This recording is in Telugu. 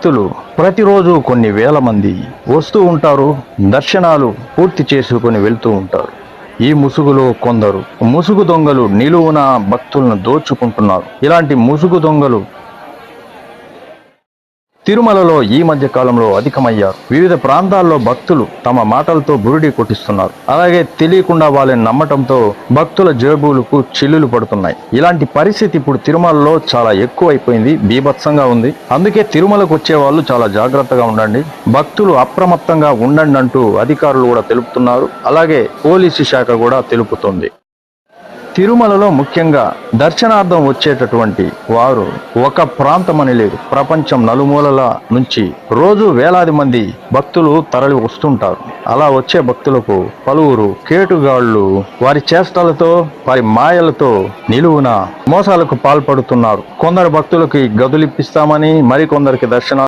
భక్తులు ప్రతిరోజు కొన్ని వేల మంది వస్తూ ఉంటారు దర్శనాలు పూర్తి చేసుకొని వెళ్తూ ఉంటారు. ఈ ముసుగులో కొందరు ముసుగు దొంగలు నిలువున భక్తులను దోచుకుంటున్నారు. ఇలాంటి ముసుగు దొంగలు తిరుమలలో ఈ మధ్య కాలంలో అధికమయ్యారు. వివిధ ప్రాంతాల్లో భక్తులు తమ మాటలతో బురుడి కొట్టిస్తున్నారు. అలాగే తెలియకుండా వాళ్ళని నమ్మటంతో భక్తుల జేబులకు చిల్లులు పడుతున్నాయి. ఇలాంటి పరిస్థితి ఇప్పుడు తిరుమలలో చాలా ఎక్కువైపోయింది బీభత్సంగా ఉంది. అందుకే తిరుమలకు వచ్చే వాళ్ళు చాలా జాగ్రత్తగా ఉండండి. భక్తులు అప్రమత్తంగా ఉండండి అంటూ అధికారులు కూడా తెలుపుతున్నారు. అలాగే పోలీసు శాఖ కూడా తెలుపుతుంది. తిరుమలలో ముఖ్యంగా దర్శనార్థం వచ్చేటటువంటి వారు ఒక ప్రాంతమని లేదు ప్రపంచం నలుమూలల నుంచి రోజు వేలాది మంది భక్తులు తరలి వస్తుంటారు. అలా వచ్చే భక్తులకు పలువురు కేటుగాళ్ళు వారి చేష్టలతో వారి మాయలతో నిలువున మోసాలకు పాల్పడుతున్నారు. కొందరు భక్తులకి గదులిప్పిస్తామని మరికొందరికి దర్శనాలు